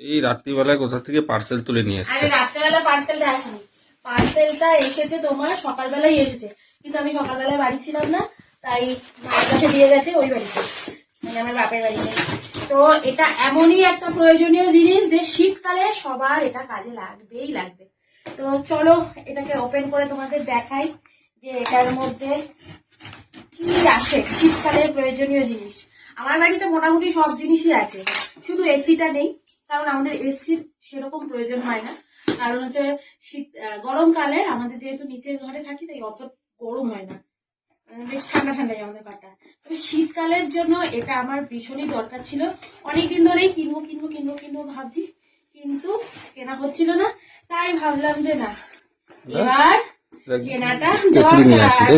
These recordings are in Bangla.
এই রাত্রিবেলায় কোথা থেকে পার্সেল তুলে নিয়ে এসছে? আরে রাত্রেবেলা পার্সেলটা আসেনি। পার্সেলটা এসেছে তোমার সকালবেলাই এসেছে। কিন্তু আমি সকালবেলায় বাড়ি ছিলাম না তাই মায়ের কাছে দিয়ে গেছে ওই বাড়িতে। মানে আমার বাপের বাড়িতে। তো এটা এমনই একটা প্রয়োজনীয় জিনিস যে শীতকালে সবার এটা কাজে লাগবেই লাগবে। তো চলো এটাকে ওপেন করে তোমাদের দেখাই যে এটার মধ্যে কি আছে শীতকালে প্রয়োজনীয় জিনিস। আমার বাড়িতে মোটামুটি সব জিনিসই আছে। শুধু এসিটা নেই। কারণ আমাদের এসির সেরকম প্রয়োজন হয় না। কারণ হচ্ছে শীত গরমকালে আমাদের যেহেতু নিচের ঘরে থাকি তাই অত গরম হয় না। বেশ ঠান্ডা ঠান্ডাই আমাদের ঘরটা তবে শীতকালের জন্য এটা আমার ভীষণই দরকার ছিল। অনেকদিন ধরেই কিনবো কিনবো কিনবো কিনবো ভাবছি কিন্তু কেনা হচ্ছিল না। তাই ভাবলাম যে না এবার কেনাটা?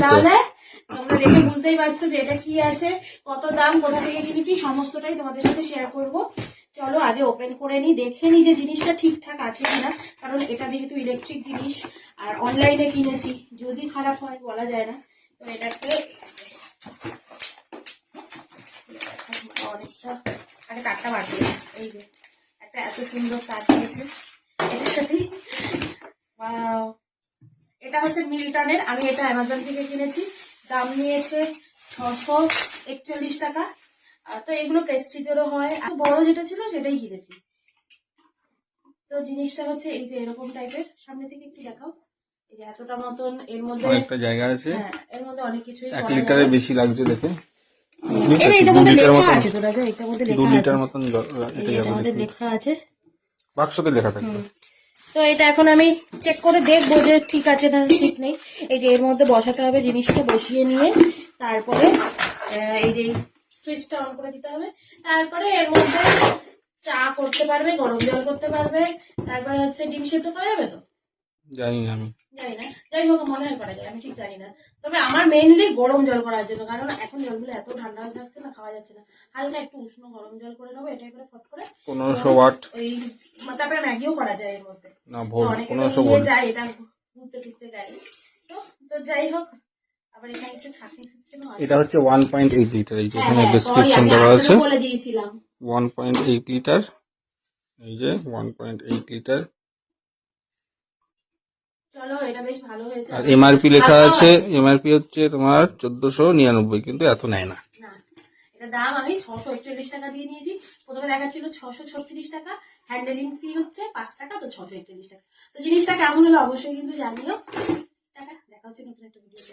তাহলে তোমরা দেখে বুঝতেই পারছ যে এটা কি আছে কত দাম কোথা থেকে কিনেছি সমস্তটাই তোমাদের সাথে শেয়ার করব। চলো আগে ওপেন করে নি, দেখে নি যে জিনিসটা ঠিকঠাক আছে কিনা। কারণ এটা যেহেতু ইলেকট্রিক জিনিস, আর অনলাইনে কিনেছি, যদি খারাপ হয় বলা যায় না। তো এটাকে এই একটা এত সুন্দর এটা হচ্ছে মিল্টনের, আমি এটা অ্যামাজন থেকে কিনেছি। দাম নিয়েছে ছশো একচল্লিশ টাকা। তো এগুলো প্রেস্টিজেরও হয়। আর বড় যেটা ছিল সেটাই কিনেছি। তো জিনিসটা হচ্ছে এই যে এরকম টাইপের সামনে থেকে একটু দেখাও। এই যে এতটা মতন এর মধ্যে অনেকটা জায়গা আছে। হ্যাঁ এর মধ্যে অনেক কিছুই এক লিটারের বেশি লাগছে দেখে। এই যে এটার দু মধ্যে লেখা আছে তো রাজা এটার মধ্যে লেখা আছে। লিটার মতন এটা লেখা আছে। বাক্সতে লেখা থাকবে। তো এটা এখন আমি চেক করে দেখব যে ঠিক আছে না ঠিক নেই। এই যে এর মধ্যে বসাতে হবে জিনিসটা বসিয়ে নিয়ে। তারপরে এই যে সুইচটা অন করে দিতে হবে। তারপরে এর মধ্যে চা করতে পারবে গরম জল করতে পারবে। তারপরে হচ্ছে ডিম সেদ্ধ করা যাবে তো? জানি না আমি। জানি না। যাই হোক মনে হয় করা যায় আমি ঠিক জানি না। তবে আমার মেইনলি গরম জল করার জন্য কারণ এখন জলগুলো এত ঠান্ডা হয়ে যাচ্ছে না খাওয়া যাচ্ছে না। হালকা একটু উষ্ণ গরম জল করে নেব এটাই করে ফট করে। পনেরোশো ওয়াট। ওই তারপরে ম্যাগিও করা যায় এর মধ্যে। না ভোল্ট পনেরোশো যায় এটা ঘুরতে ফিরতে গেলে। তো তো যাই হোক আবার এখানে একটু ছাকনি সিস্টেম আছে এটা হচ্ছে ওয়ান পয়েন্ট এইট লিটার এই যে হ্যাঁ, এখানে হ্যাঁ, ডেসক্রিপশন দেওয়া আছে। বলে দিয়েছিলাম। ওয়ান পয়েন্ট এইট লিটার এই যে ওয়ান পয়েন্ট এইট লিটার চলো এটা বেশ ভালো হয়েছে। আর এমআরপি লেখা আছে এমআরপি হচ্ছে তোমার চোদ্দশো নিরানব্বই কিন্তু এত নেয় না। দাম আমি ছশো একচল্লিশ টাকা দিয়ে নিয়েছি। প্রথমে দেখাচ্ছিল ছশো ছত্রিশ টাকা হ্যান্ডেলিং ফি হচ্ছে পাঁচ টাকা তো ছশো একচল্লিশ টাকা। তো জিনিসটা কেমন হলো অবশ্যই কিন্তু জানিও। টাকা দেখা হচ্ছে নতুন একটা ভিডিওতে